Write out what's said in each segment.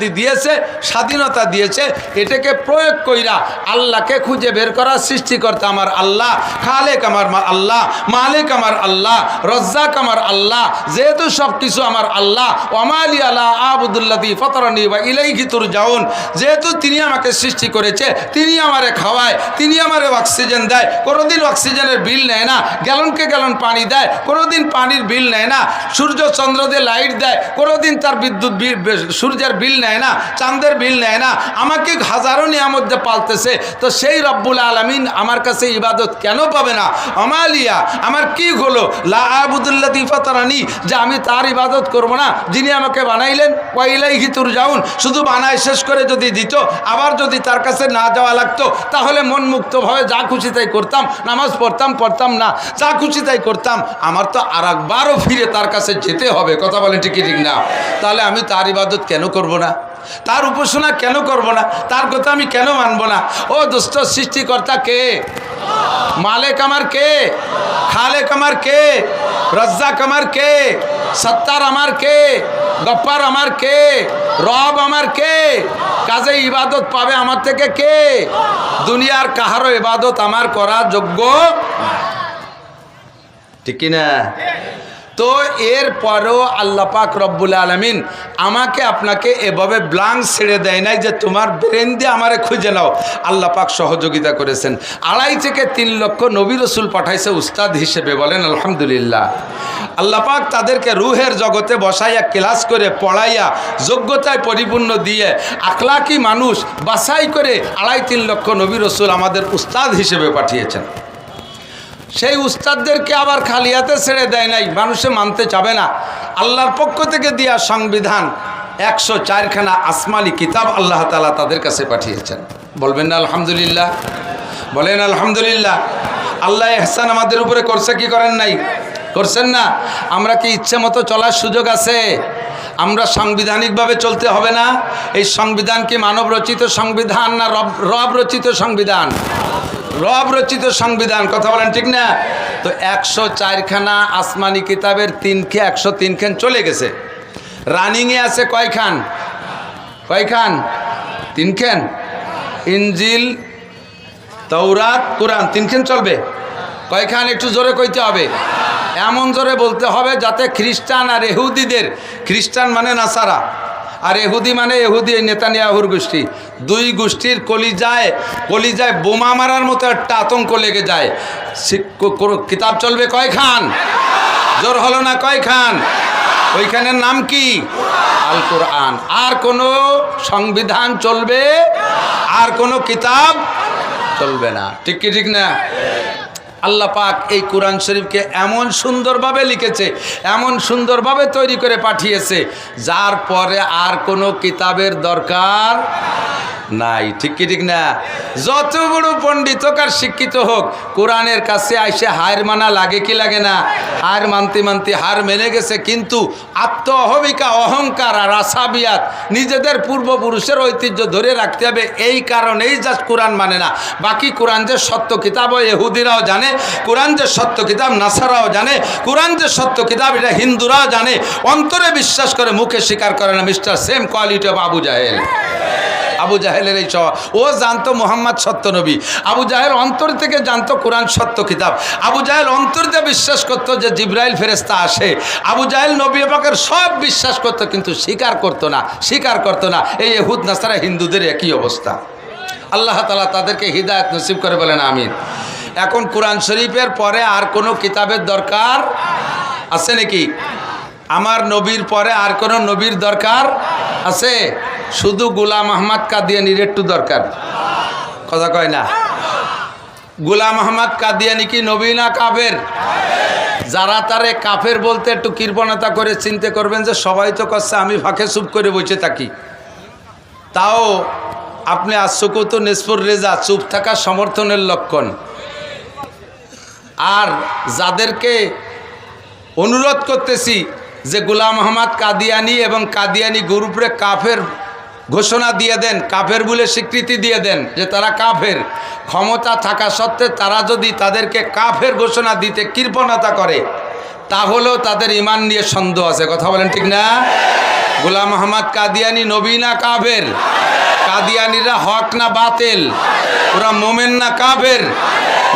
দিয়েছে, স্বাধীনতা দিয়েছে, এটাকে প্রয়োগ কইরা আল্লাহকে খুঁজে বের করার সৃষ্টিকর্তা আমার আল্লাহ, খালেক আমার আল্লাহ, মালিক আমার আল্লাহ, রজ্জাক আমার আল্লাহ, যেহেতু সব কিছু আমার আল্লাহ ওমালি আল্লাহ আবুদুল্লাদি ফতরানি বা ইলাই ঘিতুর যাউন যেহেতু তিনি আমাকে সৃষ্টি করেছে, তিনি আমারে খাওয়ায়, তিনি আমারে অক্সিজেন দেয়, কোনোদিন অক্সিজেনের বিল নেয় না, গ্যালনকে গ্যালন পানি দেয়, কোনোদিন পানির বিল নেয় না, সূর্য চন্দ্র দিয়ে লাইট দেয়, কোনোদিন তার বিদ্যুৎ বিল সূর্যের বিল নেয় না, চাঁদের বিল নেয় না, আমাকে হাজারো নিয়ামত দিয়ে পালতেছে, তো সেই রব্বুল আলমিন আমার কাছে ইবাদত কেন পাবে না? আমালিয়া, আমার কি হলো? লা আবুদুল্লাহ দিফাতারানি যে আমি তার ইবাদত করব না, যিনি আমাকে বানাইলেন কয়লাই হিতুর যাউন শুধু বানায় শেষ করে যদি দিত, আবার যদি তার কাছে না যাওয়া লাগতো, তাহলে মন মুক্তভাবে যা খুশি তাই করতাম, নামাজ পড়তাম পড়তাম না, যা খুশি তাই করতাম, আমার তো আর একবারও ফিরে তার কাছে যেতে হবে, কথা বলে ঠিকই ঠিক না? তাহলে আমি তার ইবাদত কেন করব না? তার উপাসনা কেন করব না? তার কথা আমি কেন মানব না? ও দোস্ত সৃষ্টিকর্তা কে? মালেক আমার কে? খালেক আমার কে? রজ্জাক আমার কে? সত্তার আমার কে? গপ্পার আমার কে? রব আমার কে? কাজে ইবাদত পাবে আমার থেকে কে? দুনিয়ার কাহারও ইবাদত আমার করা যোগ্য? ঠিক কি না তো এর পরেও আল্লাহ পাক রব্বুল আলমিন আমাকে আপনাকে এভাবে ব্লাঙ্ক ছেড়ে দেয় নাই যে তোমার ব্রেন দিয়ে আমারে খুঁজে নাও। আল্লাহ পাক সহযোগিতা করেছেন। আড়াই থেকে তিন লক্ষ নবী রসুল পাঠাইছে উস্তাদ হিসেবে বলেন, আলহামদুলিল্লাহ। আল্লাহ পাক তাদেরকে রুহের জগতে বসাইয়া ক্লাস করে পড়াইয়া, যোগ্যতায় পরিপূর্ণ দিয়ে আখলাকি মানুষ বাছাই করে আড়াই তিন লক্ষ নবী রসুল আমাদের উস্তাদ হিসেবে পাঠিয়েছেন। সেই উস্তাদদেরকে আবার খালি হাতে ছেড়ে দেয় নাই, মানুষে মানতে চাবে না। আল্লাহর পক্ষ থেকে দেওয়া সংবিধান একশো চারখানা আসমানি কিতাব আল্লাহ তালা তাদের কাছে পাঠিয়েছেন। বলবেন না, আলহামদুলিল্লাহ? বলেন, আলহামদুলিল্লাহ। আল্লাহ এহসান আমাদের উপরে করছে কি করেন নাই? করছেন না? আমরা কি ইচ্ছে মতো চলার সুযোগ আছে? আমরা সাংবিধানিকভাবে চলতে হবে না। এই সংবিধান কি মানব রচিত সংবিধান না রব রব রচিত সংবিধান? রব রচিত সংবিধান, কথা বলেন ঠিক না? তো একশো চারখানা আসমানি কিতাবের তিনখে, একশো তিনখান চলে গেছে। রানিংয়ে আছে কয়খান? কয়খান? তিনখান। ইঞ্জিল তৌরাত কোরআন, তিনখান চলবে। কয়খান একটু জোরে কইতে হবে? এমন জোরে বলতে হবে যাতে খ্রিস্টান আর এহুদিদের, খ্রিস্টান মানে নাসারা, আর এহুদি মানে এহুদি নেতানিয়াহুর গোষ্ঠী। দুই গোষ্ঠীর কলিজায় কলিজায় বোমা মারার মতো একটা আতঙ্ক লেগে যায়। কিতাব চলবে কয়খান জোর হলো না কয়খান ওইখানের নাম কি? আল কোরআন। আর কোনো সংবিধান চলবে? আর কোনো কিতাব চলবে না। ঠিক কি ঠিক না? আল্লাহ পাক এই কোরআন শরীফকে এমন সুন্দরভাবে লিখেছে, এমন সুন্দরভাবে তৈরি করে পাঠিয়েছে, যার পরে আর কোনো কিতাবের দরকার নাই, ঠিক কি ঠিক না? যত বড় পণ্ডিত হোক আর শিক্ষিত হোক, কোরআনের কাছে আইসে হার মানা লাগে কি লাগে না? হার মানতে মানতে হার মেনে গেছে, কিন্তু আত্ম অহমিকা অহংকার আর আসাবিয়াত নিজেদের পূর্বপুরুষের ঐতিহ্য ধরে রাখতে হবে, এই কারণেই জাস্ট কোরআন মানে না। বাকি কোরআন যে সত্য কিতাব, ও এহুদিরাও জানে, কোরআন যে সত্য কিতাব, নাসারাও জানে, কোরআন যে সত্য কিতাব, এটা হিন্দুরাও জানে, অন্তরে বিশ্বাস করে, মুখে স্বীকার করে না, mister same quality of Abu Jahl. Abu জাহেলের এই স্বভাব ও জানতো মোহাম্মদ সত্য নবী। আবু জাহেল অন্তর থেকে জানতো কোরআন সত্য কিতাব। আবু জাহেল অন্তর বিশ্বাস করতো যে জিব্রাইল ফেরেস্তা আসে। আবু জাহেল নবী পাকের সব বিশ্বাস করতো, কিন্তু স্বীকার করতো না, স্বীকার করতো না। এই এহুদ নাসারা, হিন্দুদের একই অবস্থা। আল্লাহ তালা তাদেরকে হৃদায়ত নসিব করে বলেন, আমিন। এখন কোরআন শরীফের পরে আর কোনো কিতাবের দরকার আছে নাকি? আমার নবীর পরে আর কোনো নবীর দরকার আছে? শুধু গুলাম আহমদ কাদিয়ানির একটু দরকার। কথা কয় না। গুলাম আহমদ কাদিয়ানি কি নবী না কাফের? যারা তারে কাফের বলতে একটু কৃপণতা করে চিন্তা করবেন যে সবাই তো করছে, আমি ফাঁকে চুপ করে বসে থাকি। তাও আপনি আশ্বকত নেসপুর রেজা, চুপ থাকা সমর্থনের লক্ষণ। আর যাদেরকে অনুরোধ করতেছি যে গুলাম মোহাম্মদ কাদিয়ানি এবং কাদিয়ানি গ্রুপরে কাফের ঘোষণা দিয়ে দেন, কাফের বলে স্বীকৃতি দিয়ে দেন যে তারা কাফের। ক্ষমতা থাকা সত্ত্বে তারা যদি তাদেরকে কাফের ঘোষণা দিতে কৃপণতা করে, তাহলেও তাদের ইমান নিয়ে সন্দেহ আছে। কথা বলেন ঠিক না? গোলাম মোহাম্মদ কাদিয়ানি নবী না কাফের? কাদিয়ানিরা হক না বাতেল? ওরা মোমেন না কাফের?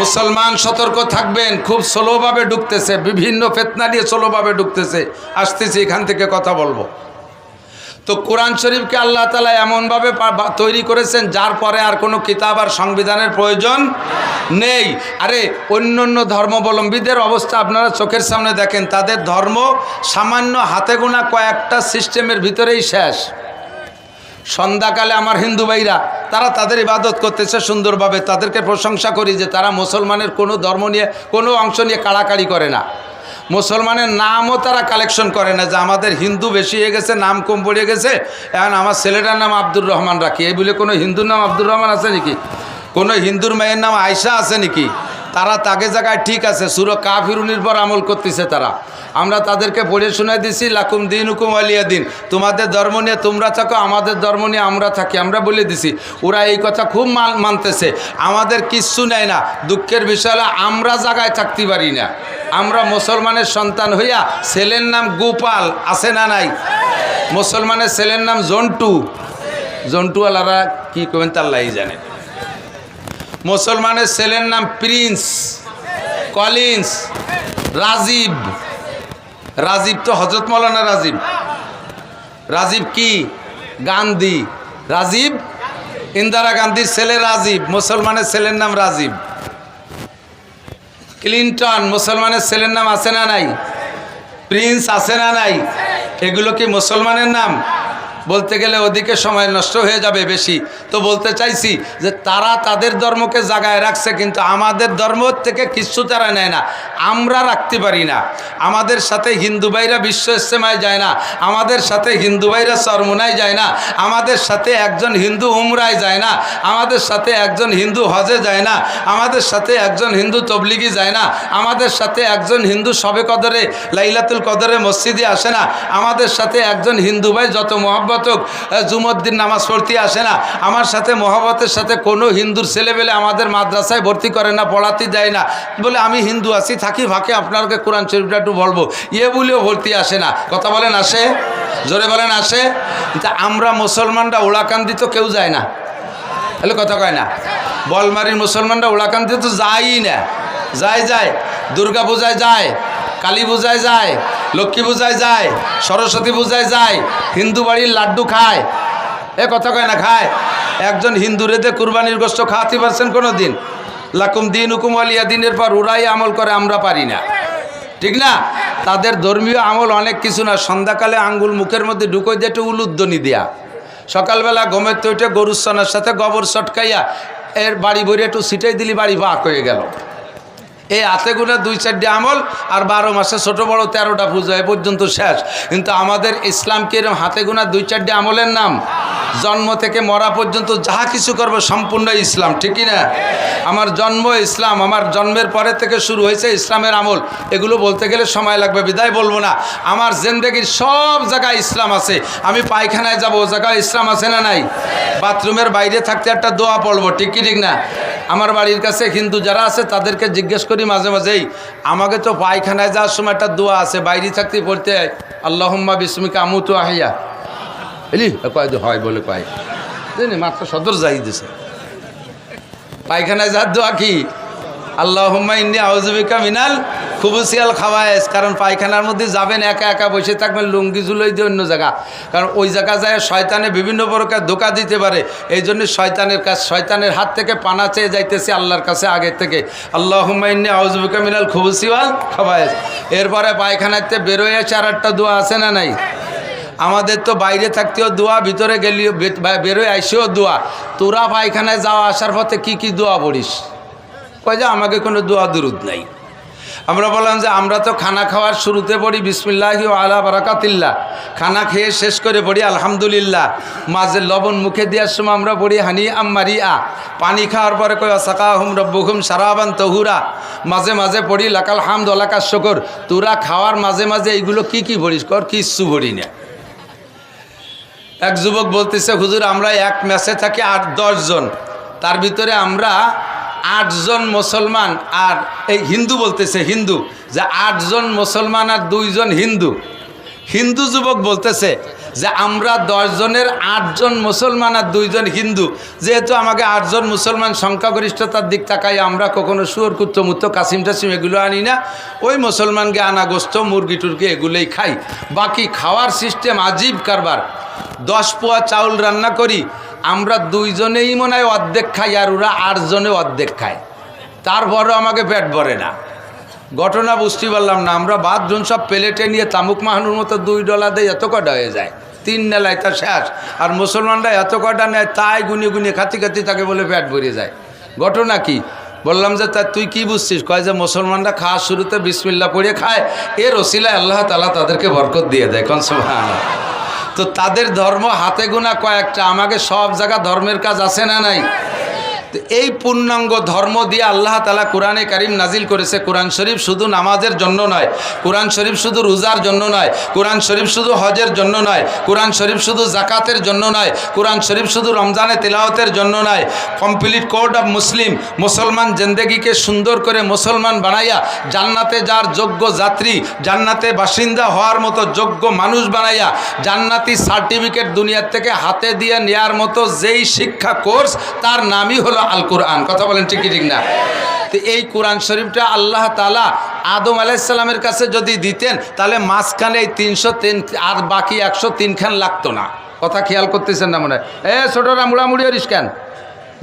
মুসলমান সতর্ক থাকবেন, খুব স্লোভাবে ঢুকতেছে, বিভিন্ন ফেতনা নিয়ে স্লোভাবে ঢুকতেছে। আসতেছি, এখান থেকে কথা বলব। তো কোরআন শরীফকে আল্লাহ তালা এমনভাবে তৈরি করেছেন, যার পরে আর কোনো কিতাব আর সংবিধানের প্রয়োজন নেই। আরে অন্য অন্য ধর্মাবলম্বীদের অবস্থা আপনারা চোখের সামনে দেখেন, তাদের ধর্ম সামান্য হাতে গোনা কয়েকটা সিস্টেমের ভিতরেই শেষ। সন্ধ্যাকালে আমার হিন্দু ভাইরা, তারা তাদের ইবাদত করতেছে সুন্দরভাবে। তাদেরকে প্রশংসা করি যে তারা মুসলমানের কোনো ধর্ম নিয়ে, কোনো অংশ নিয়ে কাড়াকাড়ি করে না। মুসলমানের নামও তারা কালেকশন করে না, যে আমাদের হিন্দু বেশি হয়ে গেছে, নাম কম পড়ে গেছে। এখন আমার ছেলেটার নাম আব্দুর রহমান রাখি। এই বলে কোনো হিন্দুর নাম আব্দুর রহমান আছে নাকি? কোনো হিন্দুর মেয়ের নাম আয়সা আছে নাকি? তারা তাকে জায়গায় ঠিক আছে, সুর কাফিরুনির পর আমল করতেছে তারা। আমরা তাদেরকে পড়ে শোনাই দিছি, লাকুম দিন হুকুম আলিয়া দিন। তোমাদের ধর্ম নিয়ে তোমরা থাকো, আমাদের ধর্ম নিয়ে আমরা থাকি। আমরা বলে দিছি, ওরা এই কথা খুব মান, মানতেছে। আমাদের কিচ্ছু নেয় না। দুঃখের বিষয় হলো, আমরা জায়গায় থাকতে পারি না। আমরা মুসলমানের সন্তান হইয়া ছেলের নাম গোপাল, আছে না নাই? মুসলমানের ছেলের নাম জন্টু। জন্টুওয়ালারা কি করবেন লাই জানে। মুসলমানের ছেলের নাম প্রিন্স, কলিন্স, রাজীব। রাজীব তো হজরত মৌলানা রাজীব। রাজীব কি? গান্ধী। রাজীব? ইন্দিরা গান্ধীর ছেলে রাজীব, মুসলমানের ছেলের নাম রাজীব। ক্লিন্টন, মুসলমানের ছেলের নাম আছে না নাই? প্রিন্স আছে না নাই? এগুলো কি মুসলমানের নাম? বলতে গেলে ওদিকে সময় নষ্ট হয়ে যাবে বেশি। তো বলতে চাইছি যে তারা তাদের ধর্মকে জাগায় রাখছে, কিন্তু আমাদের ধর্ম থেকে কিচ্ছু তারা নেয় না। আমরা রাখতে পারি না। আমাদের সাথে হিন্দু ভাইরা বিশ্ব ইস্তেমায় যায় না। আমাদের সাথে হিন্দু ভাইরা চরমুনায় যায় না। আমাদের সাথে একজন হিন্দু উমরায় যায় না। আমাদের সাথে একজন হিন্দু হজে যায় না। আমাদের সাথে একজন হিন্দু তবলিগি যায় না। আমাদের সাথে একজন হিন্দু সবে কদরে, লাইলাতুল কদরে মসজিদে আসে না। আমাদের সাথে একজন হিন্দু ভাই যত হোক জুমদ্দিন নামাজ পড়তে আসে না। আমার সাথে মহব্বতের সাথে কোনো হিন্দুর ছেলেবেলে আমাদের মাদ্রাসায় ভর্তি করে না, পড়াতে দেয় না। বলে, আমি হিন্দু আছি, থাকি ফাঁকে, আপনাকে কোরআন শরীফটা একটু বলব। ইয়ে বলেও ভর্তি আসে না। কথা বলেন, আসে? জোরে বলেন, আসে? আমরা মুসলমানরা ওড়াকান্দি তো কেউ যায় না। তাহলে কথা কয় না। বলমারির মুসলমানরা ওড়াকান্দি তো যায়ই না। যায় যায়। দুর্গা পূজায় যায়, কালী পূজায় যায় লক্ষ্মী পূজায় যায়, সরস্বতী পূজায় যায়, হিন্দু বাড়ির লাড্ডু খায়। এ কথা কয় না, খায়। একজন হিন্দু রেতে কুরবানির গোষ্ঠ খাওয়াতে পারছেন কোনো দিন লাকুম দিন হুকুম আলিয়া দিনের পর ওরাই আমল করে আমরা পারি না। ঠিক না? তাদের ধর্মীয় আমল অনেক কিছু না, সন্ধ্যাকালে আঙ্গুল মুখের মধ্যে ঢুকোই দিয়ে একটু উলুদ্দনি দেয়া। সকালবেলা গমের তো উঠে গরুর সনার সাথে গোবর সটকাইয়া এর বাড়ি ভরে একটু সিটাই দিলি, বাড়ি বাক হয়ে গেল। এই হাতে গুনে দুই চারটি আমল আর বারো মাসে ছোট বড় তেরোটা পুজো এ পর্যন্ত শেষ। কিন্তু আমাদের ইসলামকে এরম হাতে গোনা দুই চারটি আমলের নাম? জন্ম থেকে মরা পর্যন্ত যাহা কিছু করব সম্পূর্ণ ইসলাম ঠিকই না? আমার জন্ম ইসলাম, আমার জন্মের পরে থেকে শুরু হয়েছে ইসলামের আমল। এগুলো বলতে গেলে সময় লাগবে, বিদায় বলব না। আমার জেন্দেগির সব জায়গায় ইসলাম আছে। আমি পায়খানায় যাব, ও জায়গায় ইসলাম আছে না নাই? বাথরুমের বাইরে থাকতে একটা দোয়া পড়ব, ঠিক কি, ঠিক না? আমার বাড়ির কাছে হিন্দু যারা আছে, তাদেরকে জিজ্ঞেস করি মাঝে মাঝেই, আমাকে তো পায়খানায় যাওয়ার সময় একটা দোয়া আছে, বাইরে থাকতে পড়তে আল্লাহম্মা বিস্মিকা আমুতু আহিয়া। বুঝলি কয় হয়, বলে কয়। জানি, মাত্র সদর যাই দিছে। পায়খানায় যাওয়ার দোয়া কি? আল্লাহম্মা ইন্ডিয়া আউজবিকা মিনাল খুবুসিয়াল খাওয়ায়েস কারণ পায়খানার মধ্যে যাবেন, একা একা বসে থাকবেন, লুঙ্গি জুলোই দিয়ে অন্য জায়গা। কারণ ওই জায়গা যায় শয়তানে বিভিন্ন প্রকার ধোকা দিতে পারে। এই জন্য শয়তানের কাছে শয়তানের হাত থেকে পানা চেয়ে যাইতেছে আল্লাহর কাছে আগের থেকে। আল্লাহ ইন্নি আউজুবিকা মিনাল খুবুসিওয়াল খাওয়ায়েস এরপরে পায়খানাতে বেরোয় আর একটা দোয়া আছে না নাই? আমাদের তো বাইরে থাকতেও দোয়া, ভিতরে গেলেও বেরোয় আইসেও দোয়া। তোরা পায়খানায় যাওয়া আসার পথে কি কি দোয়া পড়িস? কয় যে আমাকে কোনো দোয়া দুরুদ নাই। আমরা বললাম যে আমরা তো খানা খাওয়ার শুরুতে পড়ি বিসমিল্লাহি আলা বারাকাতিল্লা খানা খেয়ে শেষ করে পড়ি আলহামদুলিল্লাহ। মাঝে লবণ মুখে দেওয়ার সময় আমরা পড়ি হানি আম্মারি আ পানি খাওয়ার পরে কয় সাকা হুম রব্বুহুম সারাবান তহুরা। মাঝে মাঝে পড়ি, লাকাল হামদ ওলাকার শকর। তোরা খাওয়ার মাঝে মাঝে এইগুলো কি কি পড়িস কর? কিচ্ছু পড়ি না। এক যুবক বলতেছে, হুজুর, আমরা এক ম্যাচে থাকি আট জন। তার ভিতরে আমরা আটজন মুসলমান আর এই হিন্দু বলতেছে হিন্দু, যে আটজন মুসলমান আর দুইজন হিন্দু। হিন্দু যুবক বলতেছে যে আমরা দশজনের আটজন মুসলমান আর দুইজন হিন্দু। যেহেতু আমাকে আটজন মুসলমান সংখ্যাগরিষ্ঠতার দিক তাকাই আমরা কখনো শুয়োর কুত্তমুত্ত কাসিম টাসিম এগুলো আনি না। ওই মুসলমানকে আনা গোস্ত মুরগি টুরগি এগুলোই খাই। বাকি খাওয়ার সিস্টেম আজীব কারবার। দশ পোয়া চাউল রান্না করি আমরা দুইজনেই মনে হয় অর্ধেক খাই আর ওরা আটজনে অর্ধেক খায়। তারপরও আমাকে পেট ভরে না। ঘটনা বুঝতে পারলাম না। আমরা বাথরুম সব প্লেটে নিয়ে তামুক মাহানুর মতো দুই ডলা দিয়ে এত কটা হয়ে যায়? তিন নেলায় তা শেষ। আর মুসলমানরা এত কটা নেয়, তাই গুনিয়ে গুনিয়ে খাতি খাতি তাকে বলে পেট ভরে যায়। ঘটনা কি? বললাম যে, তা তুই কি বুঝছিস? কয় যে, মুসলমানরা খাওয়ার শুরুতে বিসমিল্লা পড়ে খায়। এর ওসিলায় আল্লাহ তালা তাদেরকে বরকত দিয়ে দেয়। কনসমান তো তাদের ধর্ম হাতে গোনা কয়েকটা। আমাকে সব জায়গা ধর্মের কাজ আছে না নাই? এই পূর্ণাঙ্গ ধর্ম দিয়ে আল্লাহ তালা কোরআনে কারিম নাজিল করেছে। কোরআন শরীফ শুধু নামাজের জন্য নয়, কোরআন শরীফ শুধু রোজার জন্য নয়, কোরআন শরীফ শুধু হজের জন্য নয়, কোরআন শরীফ শুধু জাকাতের জন্য নয়, কোরআন শরীফ শুধু রমজানে তেলাওয়াতের জন্য নয়। কমপ্লিট কোড অফ মুসলিম, মুসলমান জেন্দেগিকে সুন্দর করে মুসলমান বানাইয়া জান্নাতে যার যোগ্য যাত্রী, জান্নাতে বাসিন্দা হওয়ার মতো যোগ্য মানুষ বানাইয়া জান্নাতি সার্টিফিকেট দুনিয়ার থেকে হাতে দিয়ে নেয়ার মতো যেই শিক্ষা কোর্স, তার নামই হলো আল কোরআন, কথা বলেন ঠিক কি ঠিক না? তো এই কোরআন শরীফটা আল্লাহ তালা আদম আলাইসাল্লামের কাছে যদি দিতেন, তাহলে মাঝখানে এই তিনশো তিন আর বাকি একশো তিনখান লাগতো না। কথা খেয়াল করতেছেন না মনে হয়? এ, ছোটরা মুড়ামুড়ি হরিস কেন?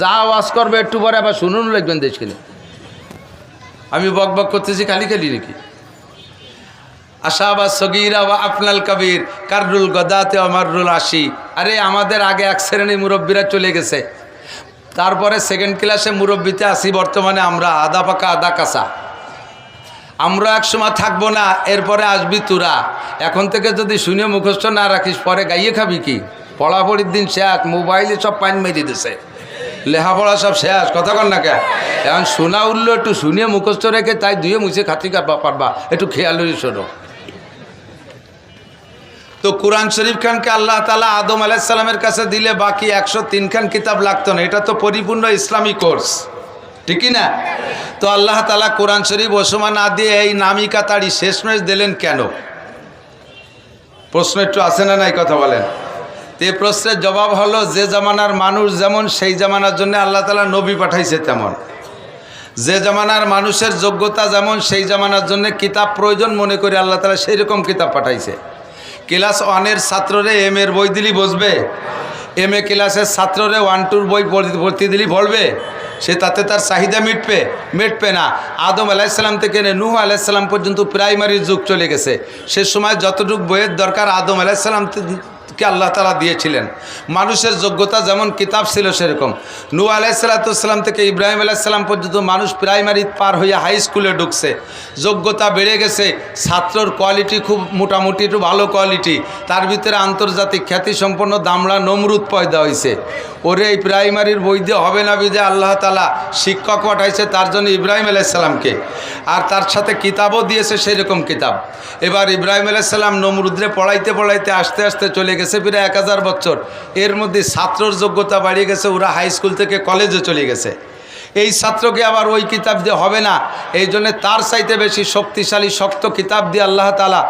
যা ওয়াজ করবে একটু পরে আবার শুনুন লিখবেন দেশকে আমি বক বক করতেছি, খালি খালি নাকি? আশা বা সগিরা বা আপনাল কবির, কাররুল গদাতে অমারুল আশি। আরে আমাদের আগে এক শ্রেণি মুরব্বীরা চলে গেছে। তারপরে সেকেন্ড ক্লাসে মুরব্বীতে আসি বর্তমানে আমরা আদা পাকা, আদা কাঁচা। আমরা এক সময় থাকব না, এরপরে আসবি তোরা। এখন থেকে যদি শুনে মুখস্থ না রাখিস, পরে গাইয়ে খাবি কি? পড়াপড়ির দিন শেষ, মোবাইলে সব পাইন মেরে দিছে। লেখাপড়া সব শেষ, কথা কর না কে এখন শোনা উঠল, একটু শুনিয়ে মুখস্থ রেখে তাই দুয়ে মুছে খাতি পারবা। একটু খেয়াল শোনো। তো কোরআন শরীফ খানকে আল্লাহ তালা আদম আলাইসাল্লামের কাছে দিলে বাকি একশো তিনখান কিতাব লাগতো না। এটা তো পরিপূর্ণ ইসলামী কোর্স। ঠিকই না তো আল্লাহ তালা কোরআন শরীফ ওসমা না দিয়ে এই নামি কাতাড়ি শেষমেশ দিলেন কেন? প্রশ্ন একটু আসে না নাই কথা বলেন? তো এই প্রশ্নের জবাব হলো, যে জামানার মানুষ যেমন, সেই জামানার জন্য আল্লাহ তালা নবী পাঠাইছে তেমন। যে জামানার মানুষের যোগ্যতা যেমন, সেই জামানার জন্য কিতাব প্রয়োজন মনে করে আল্লাহ তালা সেই রকম কিতাব পাঠাইছে। ক্লাস ওয়ানের ছাত্ররে এম এর বই দিলি বসবে। এম এ ক্লাসের ছাত্ররে ওয়ান টুর বই পড়তে দিলি পড়বে। সে তাতে তার চাহিদা মিটবে। মিটবে না। আদম আলাইসাল্লাম থেকে নুহ নূহ আলাইসাল্লাম পর্যন্ত প্রাইমারি যুগ চলে গেছে। সে সময় যতটুকু বইয়ের দরকার আদম আলাইসাল্লাম কে আল্লাহ তালা দিয়েছিলেন। মানুষের যোগ্যতা যেমন কিতাব ছিল সেরকম। নূ আলাইসাল্লাতুসাল্লাম থেকে ইব্রাহিম আলাইসাল্লাম পর্যন্ত মানুষ প্রাইমারি পার হয়ে হাই স্কুলে ঢুকছে। যোগ্যতা বেড়ে গেছে। ছাত্রর কোয়ালিটি খুব মোটামুটি, একটু ভালো কোয়ালিটি। তার ভিতরে আন্তর্জাতিক খ্যাতিসম্পন্ন দামড়া নমরুদ পয়দা হয়েছে ওরে, এই প্রাইমারির দিয়ে হবে না বিদে আল্লাহ তালা শিক্ষক পাঠাইছে তার জন্য ইব্রাহিম আলাইসাল্লামকে আর তার সাথে কিতাবও দিয়েছে সেই রকম কিতাব। এবার ইব্রাহিম আলাইসাল্লাম নমরুদ্রে পড়াইতে পড়াইতে আস্তে আস্তে চলে গেছে। প্রায় এক হাজার বছর। এর মধ্যে ছাত্রর যোগ্যতা বাড়িয়ে গেছে, ওরা হাই স্কুল থেকে কলেজে চলে গেছে। এই ছাত্রকে আবার ওই কিতাব দিয়ে হবে না। এই জন্যে তার চাইতে বেশি শক্তিশালী, শক্ত কিতাব দিয়ে আল্লাহ তালা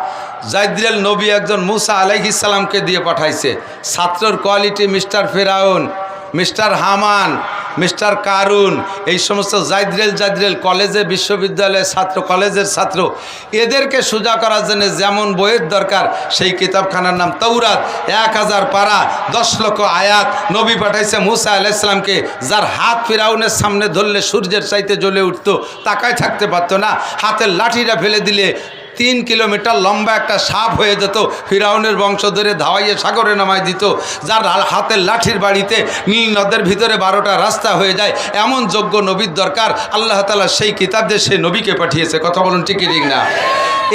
জাইদ্রেল নবী একজন মুসা আলাইহিসাল্লামকে দিয়ে পাঠাইছে। ছাত্রর quality mister Firaun, mister Haman mister Qarun, এই সমস্ত জাইদ্রেল জাইদ্রেল কলেজে, বিশ্ববিদ্যালয়ের ছাত্র, কলেজের ছাত্র, এদেরকে সোজা করার জন্য যেমন বইয়ের দরকার, সেই কিতাবখানার নাম তৌরাত এক হাজার পারা, দশ লক্ষ আয়াত নবী পাঠাইছে মুসা আল ইসলামকে যার হাত ফিরাউনের সামনে ধরলে সূর্যের চাইতে জ্বলে উঠতো, তাকায় থাকতে পারতো না। হাতের লাঠিটা ফেলে দিলে তিন কিলোমিটার লম্বা একটা সাপ হয়ে যেত, ফিরাউনের বংশ ধরে ধাওয়াইয়ে সাগরে নামায় দিত, যার হাতের লাঠির বাড়িতে নীল নদের ভিতরে বারোটা রাস্তা হয়ে যায়। এমন যোগ্য নবীর দরকার, আল্লাহ তালা সেই কিতাব দিয়ে সেই নবীকে পাঠিয়েছে। কথা বলুন ঠিকই ঠিক না?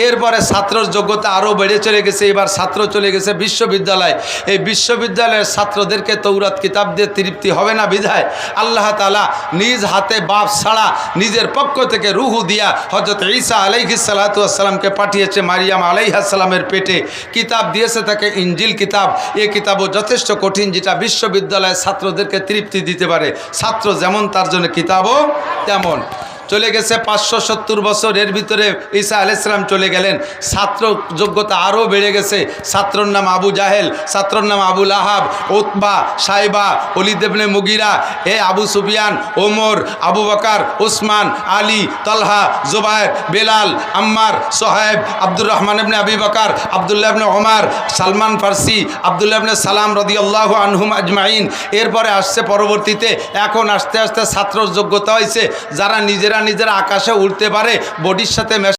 এরপরে ছাত্রর যোগ্যতা আরও বেড়ে চলে গেছে, এবার ছাত্র চলে গেছে বিশ্ববিদ্যালয়। এই বিশ্ববিদ্যালয়ের ছাত্রদেরকে তৌরাত কিতাব দিয়ে তৃপ্তি হবে না বিধায় আল্লাহ তালা নিজ হাতে বাপ ছাড়া নিজের পক্ষ থেকে রুহু দিয়া হজরত ঈসা আলাইহি সালাতামকে পাঠিয়েছে, মারিয়াম আলাইহাসাল্লামের পেটে। কিতাব দিয়েছে তাকে ইঞ্জিল কিতাব। এ কিতাবও যথেষ্ট কঠিন, যেটা বিশ্ববিদ্যালয়ের ছাত্রদেরকে তৃপ্তি দিতে পারে। ছাত্র যেমন, তার জন্য কিতাবও তেমন। চলে গেছে পাঁচশো সত্তর বছর এর ভিতরে ঈসা আলাইসালাম চলে গেলেন। ছাত্র যোগ্যতা আরও বেড়ে গেছে। ছাত্রর নাম আবু জাহেল, ছাত্রর নাম আবুল আহাব ওতবা সাইবা অলিদেবনে মুগিরা, এ আবু সুফিয়ান, ওমর, আবু বকার ওসমান আলী, তলহা, জুবায়ের, বেলাল, আম্মার সোহেব আব্দুর রহমান ইবনে আবি বকার, আবদুল্লাহ ইবনে ওমর, সালমান ফার্সি, আবদুল্লাহ ইবনে সালাম রদিয়াল্লাহু আনহুম আজমাইন। এরপরে আসছে পরবর্তীতে। এখন আস্তে আস্তে ছাত্র যোগ্যতা হয়েছে। যারা নিজেরা নিজেরা আকাশে উঠতে পারে বডির সাথে